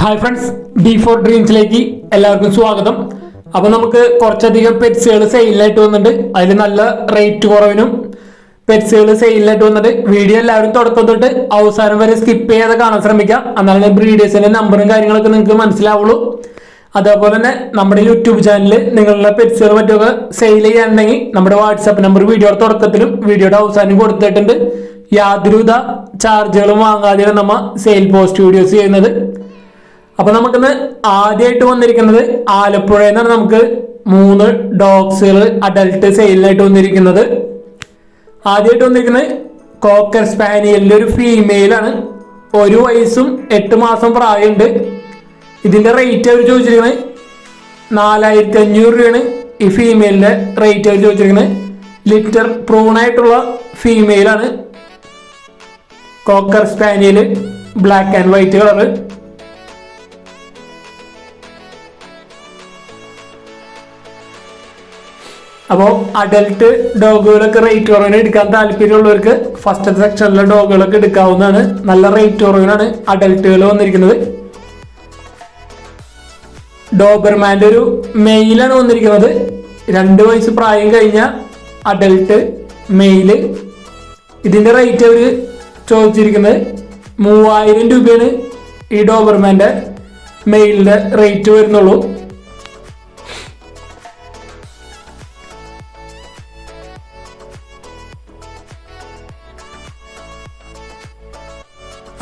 Hi friends D four ഡ്രീംസിലേക്ക് എല്ലാവർക്കും സ്വാഗതം. അപ്പൊ നമുക്ക് കുറച്ചധികം പെറ്റ്സുകൾ സെയിലായിട്ട് വന്നിട്ടുണ്ട്. അതിൽ നല്ല റേറ്റ് കുറവിനും പെറ്റ്സുകൾ സെയിലായിട്ട് വന്നിട്ട് വീഡിയോ എല്ലാവരും തുടക്കം തൊട്ട് അവസാനം വരെ സ്കിപ്പ് ചെയ്യാതെ കാണാൻ ശ്രമിക്കാം. എന്നാലും ബ്രീഡേഴ്സിന്റെ നമ്പറും കാര്യങ്ങളൊക്കെ നിങ്ങൾക്ക് മനസ്സിലാവുള്ളൂ. അതേപോലെ തന്നെ നമ്മുടെ യൂട്യൂബ് ചാനലിൽ നിങ്ങളുടെ പെറ്റ്സുകൾ മറ്റൊക്കെ സെയിൽ ചെയ്യാനുണ്ടെങ്കിൽ നമ്മുടെ വാട്സാപ്പ് നമ്പർ വീഡിയോയുടെ തുടക്കത്തിലും വീഡിയോയുടെ അവസാനം കൊടുത്തിട്ടുണ്ട്. യാതൊരുവിധ ചാർജുകളും വാങ്ങാതെയാണ് നമ്മൾ സെയിൽ പോസ്റ്റ് വീഡിയോസ് ചെയ്യുന്നത്. അപ്പൊ നമുക്കിന്ന് ആദ്യമായിട്ട് വന്നിരിക്കുന്നത് ആലപ്പുഴയിൽ നിന്നാണ് നമുക്ക് മൂന്ന് ഡോഗ്സുകൾ അഡൽട്ട് സെയിലിനായിട്ട് വന്നിരിക്കുന്നത്. ആദ്യമായിട്ട് വന്നിരിക്കുന്നത് കോക്കർ സ്പാനിയലിന്റെ ഒരു ഫീമെയിലാണ് ഒരു വയസ്സും എട്ട് മാസം പ്രായമുണ്ട്. ഇതിന്റെ റേറ്റ് അവർ ചോദിച്ചിരിക്കുന്നത് നാലായിരത്തി അഞ്ഞൂറ് രൂപയാണ്. ഈ ഫീമെയിലിന്റെ റേറ്റ് അവർ ചോദിച്ചിരിക്കുന്നത് ലിറ്റർ പ്രൂണായിട്ടുള്ള ഫീമെയിലാണ് cocker spaniel black and white colour. അപ്പോൾ അഡൽട്ട് ഡോഗുകളൊക്കെ റേറ്റ് കുറവിന് എടുക്കാൻ താല്പര്യമുള്ളവർക്ക് ഫസ്റ്റ് സെക്ഷനിലെ ഡോഗുകളൊക്കെ എടുക്കാവുന്നതാണ്. നല്ല റേറ്റ് കുറവിനാണ് അഡൽട്ടുകൾ വന്നിരിക്കുന്നത്. ഡോബർമാന്റെ ഒരു മെയിലാണ് വന്നിരിക്കുന്നത്. രണ്ട് വയസ്സ് പ്രായം കഴിഞ്ഞ അഡൽട്ട് മെയിൽ ഇതിന്റെ റേറ്റ് അവർ ചോദിച്ചിരിക്കുന്നത് മൂവായിരം രൂപയാണ് ഈ ഡോബർമാന്റെ മെയിലിന്റെ റേറ്റ് വരുന്നുള്ളൂ.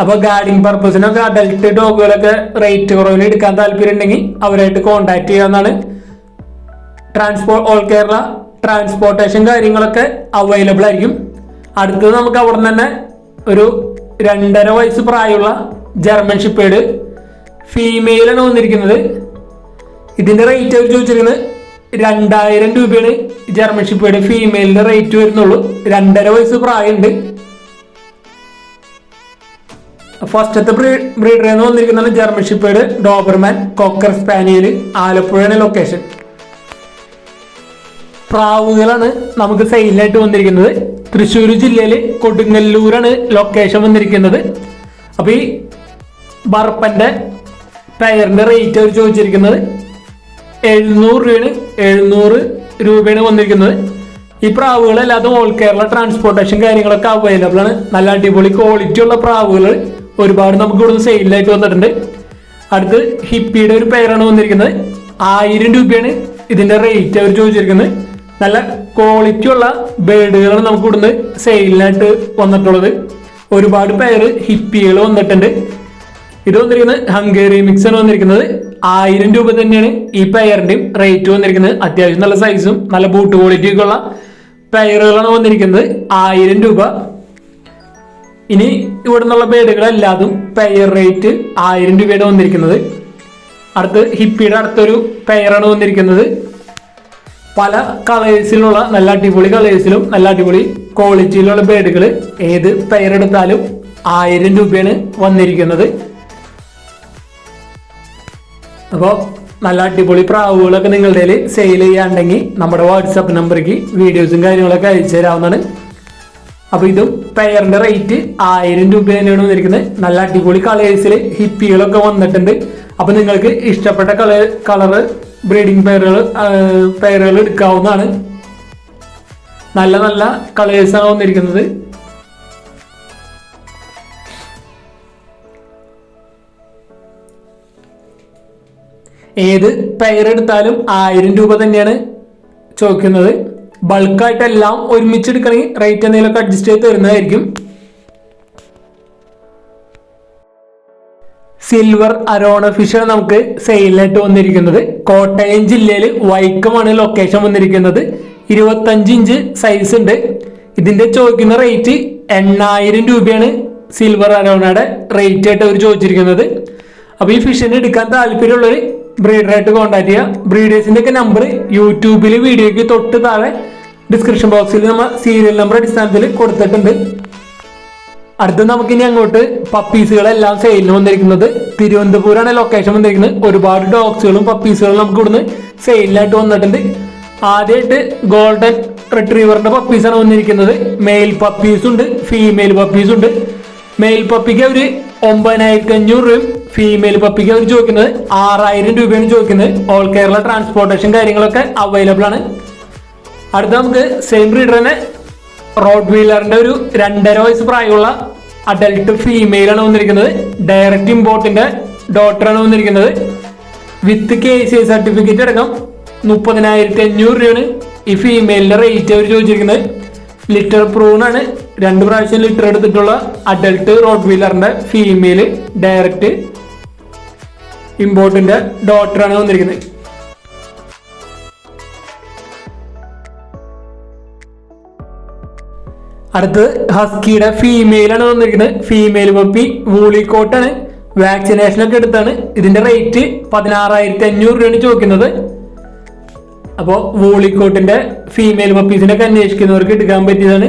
അപ്പൊ ഗാർഡിങ് പർപ്പസിനൊക്കെ അഡൽട്ട് ഡോഗുകളൊക്കെ റേറ്റ് കുറവിൽ എടുക്കാൻ താല്പര്യം ഉണ്ടെങ്കിൽ അവരായിട്ട് കോണ്ടാക്ട് ചെയ്യാവുന്നതാണ് ട്രാൻസ്പോർട്ട് ഓൾ കേരള ട്രാൻസ്പോർട്ടേഷൻ കാര്യങ്ങളൊക്കെ അവൈലബിൾ ആയിരിക്കും. അടുത്തത് നമുക്ക് അവിടെ തന്നെ ഒരു രണ്ടര വയസ്സ് പ്രായമുള്ള ജർമ്മൻ ഷിപ്പേഡ് ഫീമെയിലാണ് വന്നിരിക്കുന്നത്. ഇതിന്റെ റേറ്റ് അവർ ചോദിച്ചിരിക്കുന്നത് രണ്ടായിരം രൂപയാണ് ജർമ്മൻ ഷിപ്പേഡ് ഫീമെയിലിന്റെ റേറ്റ് വരുന്നുള്ളൂ. രണ്ടര വയസ്സ് പ്രായമുണ്ട്. ഫസ്റ്റത്തെ ബ്രീഡർ എന്ന് വന്നിരിക്കുന്നത് German shepherd doberman cocker spaniel ആലപ്പുഴയാണ് location പ്രാവുകളാണ് നമുക്ക് സെയിലായിട്ട് വന്നിരിക്കുന്നത്. തൃശ്ശൂർ ജില്ലയിൽ കൊടുങ്ങല്ലൂരാണ് ലൊക്കേഷൻ വന്നിരിക്കുന്നത്. അപ്പൊ ഈ ബർപ്പന്റെ പെയറിന്റെ റേറ്റ് അവർ ചോദിച്ചിരിക്കുന്നത്. എഴുന്നൂറ് രൂപയാണ് എഴുന്നൂറ് രൂപയാണ് വന്നിരിക്കുന്നത്. ഈ പ്രാവുകൾ അല്ലാതെ ഓൾ കേരള ട്രാൻസ്പോർട്ടേഷൻ കാര്യങ്ങളൊക്കെ അവൈലബിൾ ആണ്. നല്ല അടിപൊളി ക്വാളിറ്റി ഉള്ള പ്രാവുകൾ ഒരുപാട് നമുക്ക് ഇവിടുന്ന് സെയിലായിട്ട് വന്നിട്ടുണ്ട്. അടുത്ത് ഹിപ്പിയുടെ ഒരു പേരാണ് വന്നിരിക്കുന്നത്. ആയിരം രൂപയാണ് ഇതിന്റെ റേറ്റ് അവർ ചോദിച്ചിരിക്കുന്നത്. നല്ല ക്വാളിറ്റി ഉള്ള ബേഡുകളാണ് നമുക്ക് ഇവിടുന്ന് സെയിലിനായിട്ട് വന്നിട്ടുള്ളത്. ഒരുപാട് പേര് ഹിപ്പികൾ വന്നിട്ടുണ്ട്. ഇത് വന്നിരിക്കുന്നത് ഹംഗേറി മിക്സ് ആണ് വന്നിരിക്കുന്നത്. ആയിരം രൂപ തന്നെയാണ് ഈ പെയറിന്റെയും റേറ്റ് വന്നിരിക്കുന്നത്. അത്യാവശ്യം നല്ല സൈസും നല്ല ബൂട്ട് ക്വാളിറ്റിയൊക്കെ ഉള്ള പെയറുകളാണ് വന്നിരിക്കുന്നത്. ആയിരം രൂപ ഇനി ഇവിടെ നിന്നുള്ള ബേഡുകളെല്ലാതും പെയർ റേറ്റ് ആയിരം രൂപയാണ് വന്നിരിക്കുന്നത്. അടുത്ത് ഹിപ്പിയുടെ അടുത്തൊരു പെയറാണ് വന്നിരിക്കുന്നത്. പല കളേഴ്സിലുള്ള നല്ല അടിപൊളി കളേഴ്സിലും നല്ല അടിപൊളി ക്വാളിറ്റിയിലുള്ള ബേഡുകൾ ഏത് പെയറെടുത്താലും ആയിരം രൂപയാണ് വന്നിരിക്കുന്നത്. അപ്പോൾ നല്ല അടിപൊളി പ്രാവുകളൊക്കെ നിങ്ങളുടെ സെയിൽ ചെയ്യാണ്ടെങ്കിൽ നമ്മുടെ വാട്സാപ്പ് നമ്പറിലേക്ക് വീഡിയോസും കാര്യങ്ങളൊക്കെ അയച്ചു തരാവുന്നതാണ്. അപ്പോൾ ഇതും പെയറിന്റെ റേറ്റ് ആയിരം രൂപ തന്നെയാണ് വന്നിരിക്കുന്നത്. നല്ല അടിപൊളി കളേഴ്സിൽ ഹിപ്പികളൊക്കെ വന്നിട്ടുണ്ട്. അപ്പോൾ നിങ്ങൾക്ക് ഇഷ്ടപ്പെട്ട കളർ കളറ് ബ്രീഡിംഗ് പെയറുകൾ പെയറുകൾ എടുക്കാവുന്നതാണ്. നല്ല നല്ല കളേഴ്സാണ് വന്നിരിക്കുന്നത്. ഏത് പെയർ എടുത്താലും ആയിരം രൂപ തന്നെയാണ് ചോദിക്കുന്നത്. ബൾക്കായിട്ട് എല്ലാം ഒരുമിച്ച് എടുക്കണമെങ്കിൽ റേറ്റ് എന്തെങ്കിലുമൊക്കെ അഡ്ജസ്റ്റ് ചെയ്ത് തരുന്നതായിരിക്കും. സിൽവർ അരോണ ഫിഷാണ് നമുക്ക് സെയിലിനായിട്ട് വന്നിരിക്കുന്നത്. കോട്ടയം ജില്ലയിൽ വൈക്കമാണ് ലൊക്കേഷൻ വന്നിരിക്കുന്നത്. ഇരുപത്തഞ്ച് ഇഞ്ച് സൈസ് ഉണ്ട്. ഇതിന്റെ ചോദിക്കുന്ന റേറ്റ് എണ്ണായിരം രൂപയാണ് സിൽവർ അരോണയുടെ റേറ്റ് ആയിട്ട് അവർ ചോദിച്ചിരിക്കുന്നത്. അപ്പൊ ഈ ഫിഷിനെ എടുക്കാൻ താല്പര്യമുള്ളവർ ബ്രീഡറായിട്ട് കോൺടാക്ട് ചെയ്യുക. ബ്രീഡേഴ്സിന്റെ ഒക്കെ നമ്പർ യൂട്യൂബിൽ വീഡിയോയ്ക്ക് തൊട്ട് താഴെ ഡിസ്ക്രിപ്ഷൻ ബോക്സിൽ നമ്മൾ സീരിയൽ നമ്പർ അടിസ്ഥാനത്തിൽ കൊടുത്തിട്ടുണ്ട്. അടുത്ത നമുക്കിനി അങ്ങോട്ട് പപ്പീസുകളെല്ലാം സെയിലിന് വന്നിരിക്കുന്നത്. തിരുവനന്തപുരമാണ് ലൊക്കേഷൻ വന്നിരിക്കുന്നത്. ഒരുപാട് ഡോഗ്സുകളും പപ്പീസുകളും നമുക്ക് ഇവിടുന്ന് സെയിലിനായിട്ട് വന്നിട്ടുണ്ട്. ആദ്യമായിട്ട് ഗോൾഡൻ റിട്രീവറിന്റെ പപ്പീസാണ് വന്നിരിക്കുന്നത്. മെയിൽ പപ്പീസ് ഉണ്ട് ഫീമെയിൽ പപ്പീസ് ഉണ്ട്. മെയിൽ പപ്പിക്ക് അവർ ഒമ്പതിനായിരത്തി അഞ്ഞൂറ് രൂപയും ഫീമെയിൽ പപ്പിക്ക് അവർ ചോദിക്കുന്നത് ആറായിരം രൂപയാണ് ചോദിക്കുന്നത്. ഓൾ കേരള ട്രാൻസ്പോർട്ടേഷൻ കാര്യങ്ങളൊക്കെ അവൈലബിൾ ആണ്. അടുത്ത നമുക്ക് സെയിം ബ്രീഡർ തന്നെ റോഡ് വീലറിന്റെ ഒരു രണ്ടര വയസ്സ് പ്രായമുള്ള അഡൽട്ട് ഫീമെയിൽ ആണ് വന്നിരിക്കുന്നത്. ഡയറക്റ്റ് ഇമ്പോർട്ടിന്റെ ഡോക്ടറാണ് വന്നിരിക്കുന്നത്. വിത്ത് കെ സി സർട്ടിഫിക്കറ്റ് അടക്കം മുപ്പതിനായിരത്തി അഞ്ഞൂറ് രൂപയാണ് ഈ ഫീമെയിലിന്റെ റേറ്റ് അവർ ചോദിച്ചിരിക്കുന്നത്. ലിറ്റർ പ്രൂണാണ് രണ്ട് പ്രാവശ്യം ലിറ്റർ എടുത്തിട്ടുള്ള അഡൽട്ട് റോഡ് വീലറിന്റെ ഫീമെയിൽ ഡയറക്റ്റ് ഇമ്പോർട്ടിന്റെ ഡോക്ടറാണ് വന്നിരിക്കുന്നത്. അടുത്ത് ഹസ്കിയുടെ ഫീമെയിൽ ആണ് വന്നിരിക്കുന്നത്. Female puppy വൂളിക്കോട്ടാണ്. വാക്സിനേഷൻ ഒക്കെ എടുത്താണ്. ഇതിന്റെ റേറ്റ് പതിനാറായിരത്തി അഞ്ഞൂറ് രൂപയാണ് ചോദിക്കുന്നത്. അപ്പോൾ വൂളിക്കോട്ടിന്റെ ഫീമെയിൽ പപ്പീസിനൊക്കെ അന്വേഷിക്കുന്നവർക്ക് എടുക്കാൻ പറ്റിയതാണ്.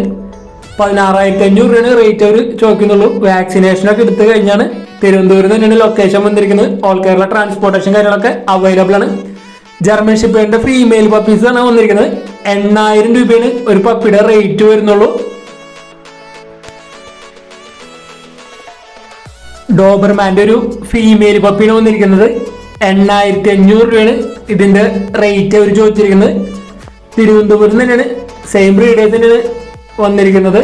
പതിനാറായിരത്തി അഞ്ഞൂറ് രൂപയാണ് റേറ്റ് അവർ ചോദിക്കുന്നുള്ളൂ. വാക്സിനേഷൻ ഒക്കെ എടുത്തു കഴിഞ്ഞാണ് തിരുവനന്തപുരം തന്നെയാണ് ലൊക്കേഷൻ വന്നിരിക്കുന്നത്. ഓൾ കേരള ട്രാൻസ്പോർട്ടേഷൻ കാര്യങ്ങളൊക്കെ അവൈലബിൾ ആണ്. ജർമ്മൻ ഷിപ്പേറിന്റെ ഫീമെയിൽ ആണ് വന്നിരിക്കുന്നത്. എണ്ണായിരം രൂപയാണ് ഒരു പപ്പിയുടെ റേറ്റ് വരുന്നുള്ളൂ. ഡോബർമാന്റെ ഒരു ഫീമെയിൽ പപ്പിന് വന്നിരിക്കുന്നത്. എണ്ണായിരത്തി അഞ്ഞൂറ് രൂപയാണ് ഇതിന്റെ റേറ്റ് അവർ ചോദിച്ചിരിക്കുന്നത്. തിരുവനന്തപുരം തന്നെയാണ് സെയിം ബ്രീഡേഴ്സ് തന്നെയാണ് വന്നിരിക്കുന്നത്.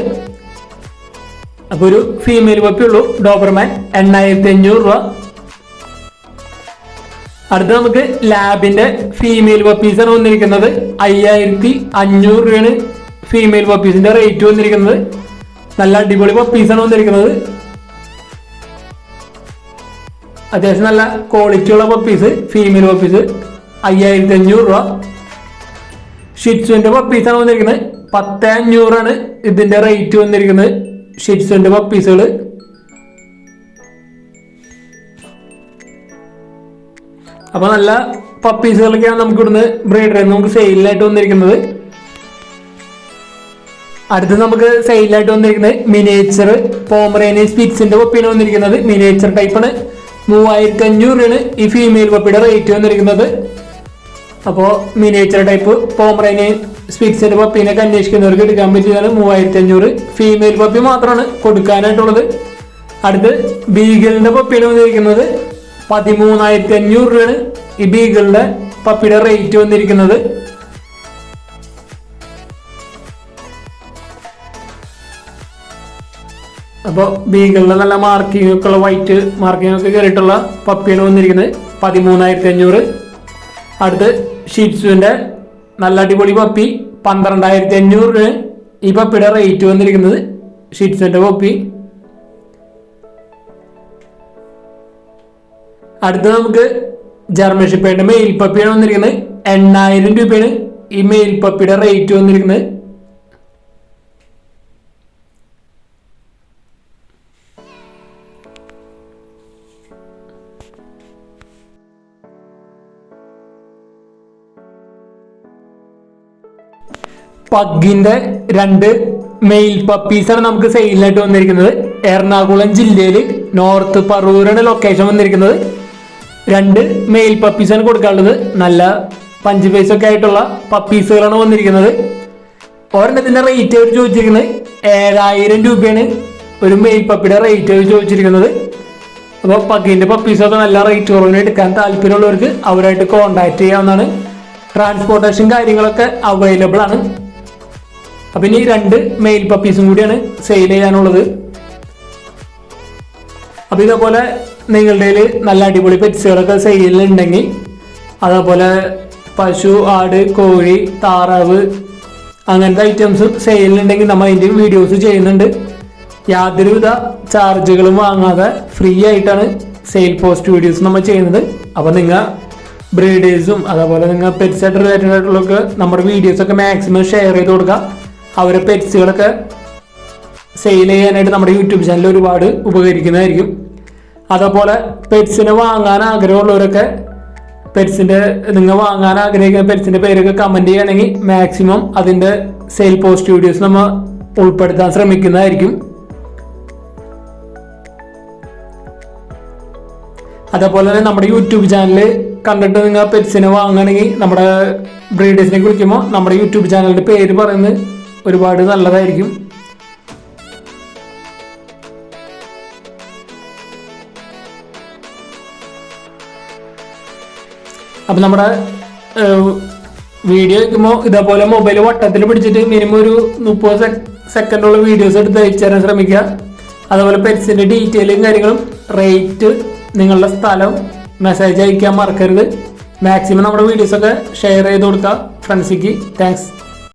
അപ്പോൾ ഒരു ഫീമെയിൽ പപ്പി ഉള്ളൂ ഡോബർമാൻ എണ്ണായിരത്തി അഞ്ഞൂറ് രൂപ. അടുത്ത നമുക്ക് ലാബിന്റെ ഫീമെയിൽ പപ്പീസാണ് വന്നിരിക്കുന്നത്. അയ്യായിരത്തി അഞ്ഞൂറ് രൂപയാണ് ഫീമെയിൽ പപ്പീസിന്റെ റേറ്റ് വന്നിരിക്കുന്നത്. നല്ല അടിപൊളി പപ്പീസാണ് വന്നിരിക്കുന്നത്. അത്യാവശ്യം നല്ല ക്വാളിറ്റിയുള്ള പപ്പീസ് ഫീമെയിൽ പപ്പീസ് അയ്യായിരത്തി അഞ്ഞൂറ് രൂപ. ഷിറ്റ്സുവിന്റെ പപ്പീസാണ് വന്നിരിക്കുന്നത്. പത്ത് അഞ്ഞൂറാണ് ഇതിന്റെ റേറ്റ് വന്നിരിക്കുന്നത് ഷിറ്റ്സുവിന്റെ പപ്പീസുകൾ അപ്പൊ നല്ല പപ്പീസുകളൊക്കെയാണ് നമുക്ക് ഇവിടുന്ന് ബ്രീഡറിൽ നമുക്ക് സെയിലായിട്ട് വന്നിരിക്കുന്നത്. അടുത്ത് നമുക്ക് സെയിലായിട്ട് വന്നിരിക്കുന്നത് മിനിയേച്ചർ പോമറേനിയൻ സ്പിറ്റ്സിന്റെ പപ്പിയാണ് വന്നിരിക്കുന്നത്. മിനിയേച്ചർ ടൈപ്പാണ് മൂവായിരത്തി അഞ്ഞൂറ് രൂപയാണ് ഈ ഫീമെയിൽ പപ്പിയുടെ റേറ്റ് വന്നിരിക്കുന്നത്. അപ്പോൾ മിനിയേച്ചർ ടൈപ്പ് പോമറേനിയൻ സ്പിറ്റ്സിന്റെ പപ്പീനൊക്കെ അന്വേഷിക്കുന്നവർക്ക് എടുക്കാൻ പറ്റിയതാണ് മൂവായിരത്തി അഞ്ഞൂറ് ഫീമെയിൽ പപ്പി മാത്രമാണ് കൊടുക്കാനായിട്ടുള്ളത്. അടുത്ത് ബീഗലിന്റെ പപ്പിയാണ് വന്നിരിക്കുന്നത്. പതിമൂന്നായിരത്തി അഞ്ഞൂറ് ഈ ബീഗലിന്റെ പപ്പിയുടെ റേറ്റ് വന്നിരിക്കുന്നത്. അപ്പോൾ ബീഗളിൽ നല്ല മാർക്കിംഗ് ഉള്ള വൈറ്റ് മാർക്കിംഗ് ഒക്കെ കയറിയിട്ടുള്ള പപ്പിയാണ് വന്നിരിക്കുന്നത് പതിമൂന്നായിരത്തി അഞ്ഞൂറ് അടുത്ത് ഷീറ്റ്സുവിന്റെ നല്ല അടിപൊളി പപ്പി പന്ത്രണ്ടായിരത്തി അഞ്ഞൂറ് രൂപ ഈ പപ്പിയുടെ റേറ്റ് വന്നിരിക്കുന്നത് ഷീറ്റ്സുവിന്റെ പപ്പി. അടുത്ത് നമുക്ക് ജർമ്മൻ മെയിൽ പപ്പിയാണ് വന്നിരിക്കുന്നത് എണ്ണായിരം രൂപയാണ് ഈ മെയിൽ പപ്പിയുടെ റേറ്റ് വന്നിരിക്കുന്നത്. പഗിന്റെ രണ്ട് മെയിൽ പപ്പീസാണ് നമുക്ക് സെയിലായിട്ട് വന്നിരിക്കുന്നത്. എറണാകുളം ജില്ലയിൽ നോർത്ത് പറവൂരാണ് ലൊക്കേഷൻ വന്നിരിക്കുന്നത്. രണ്ട് മെയിൽ പപ്പീസാണ് കൊടുക്കാനുള്ളത്. നല്ല പഞ്ച് പൈസൊക്കെ ആയിട്ടുള്ള പപ്പീസുകളാണ് വന്നിരിക്കുന്നത്. ഒരെണ്ണത്തിന്റെ റേറ്റ് അവർ ചോദിച്ചിരിക്കുന്നത്. ഏഴായിരം രൂപയാണ് ഒരു മെയിൽ പപ്പിയുടെ റേറ്റ് അവർ ചോദിച്ചിരിക്കുന്നത്. അപ്പോൾ പക്കിന്റെ പപ്പീസൊക്കെ നല്ല റേറ്റ് കുറവിന് എടുക്കാൻ താല്പര്യമുള്ളവർക്ക് അവരായിട്ട് കോണ്ടാക്ട് ചെയ്യാവുന്നതാണ്. ട്രാൻസ്പോർട്ടേഷൻ കാര്യങ്ങളൊക്കെ അവൈലബിൾ ആണ്. അപ്പൊ ഇനി രണ്ട് മെയിൽ പപ്പീസും കൂടിയാണ് സെയിൽ ചെയ്യാനുള്ളത്. അപ്പൊ ഇതേപോലെ നിങ്ങളുടെ നല്ല അടിപൊളി പെറ്റ്സുകളൊക്കെ സെയിലുണ്ടെങ്കിൽ അതേപോലെ പശു ആട് കോഴി താറാവ് അങ്ങനത്തെ ഐറ്റംസ് സെയിലുണ്ടെങ്കിൽ നമ്മൾ അതിന്റെ വീഡിയോസ് ചെയ്യുന്നുണ്ട്. യാതൊരുവിധ ചാർജുകളും വാങ്ങാതെ ഫ്രീ ആയിട്ടാണ് സെയിൽ പോസ്റ്റ് വീഡിയോസ് നമ്മൾ ചെയ്യുന്നത്. അപ്പോൾ നിങ്ങൾ ബ്രീഡേഴ്സും അതേപോലെ നിങ്ങൾ പെറ്റ്സ് ആയിട്ട് റിലേറ്റഡ് ആയിട്ടുള്ളൊക്കെ നമ്മുടെ വീഡിയോസൊക്കെ മാക്സിമം ഷെയർ ചെയ്ത് കൊടുക്കുക അവരെ പെറ്റ്സുകളൊക്കെ സെയിൽ ചെയ്യാനായിട്ട് നമ്മുടെ യൂട്യൂബ് ചാനൽ ഒരുപാട് ഉപകരിക്കുന്നതായിരിക്കും. അതേപോലെ പെറ്റ്സിനെ വാങ്ങാൻ ആഗ്രഹമുള്ളവരൊക്കെ പെറ്റ്സിന്റെ നിങ്ങൾ വാങ്ങാൻ ആഗ്രഹിക്കുന്ന പെറ്റ്സിന്റെ പേരൊക്കെ കമന്റ് ചെയ്യുകയാണെങ്കിൽ മാക്സിമം അതിന്റെ സെയിൽ പോസ്റ്റ് വീഡിയോസ് നമ്മൾ ഉൾപ്പെടുത്താൻ ശ്രമിക്കുന്നതായിരിക്കും. അതേപോലെ തന്നെ നമ്മുടെ യൂട്യൂബ് ചാനൽ കണ്ടിട്ട് നിങ്ങൾ പെറ്റ്സിനെ വാങ്ങുകയാണെങ്കിൽ നമ്മുടെ ബ്രീഡേഴ്സിനെ കുറിക്കുമ്പോൾ നമ്മുടെ യൂട്യൂബ് ചാനലിന്റെ പേര് പറയുന്നത് ഒരുപാട് നല്ലതായിരിക്കും. അപ്പം നമ്മുടെ വീഡിയോ വയ്ക്കുമ്പോൾ ഇതേപോലെ മൊബൈൽ വട്ടത്തിൽ പിടിച്ചിട്ട് മിനിമം ഒരു മുപ്പത് സെക്കൻഡുള്ള വീഡിയോസ് എടുത്ത് അയച്ചു തരാൻ ശ്രമിക്കുക. അതുപോലെ പെറ്റ്സിന്റെ ഡീറ്റെയിലും കാര്യങ്ങളും റേറ്റ് നിങ്ങളുടെ സ്ഥലം മെസ്സേജ് അയക്കാൻ മറക്കരുത്. മാക്സിമം നമ്മുടെ വീഡിയോസൊക്കെ ഷെയർ ചെയ്ത് കൊടുക്കുക ഫ്രണ്ട്സിക്ക് താങ്ക്സ്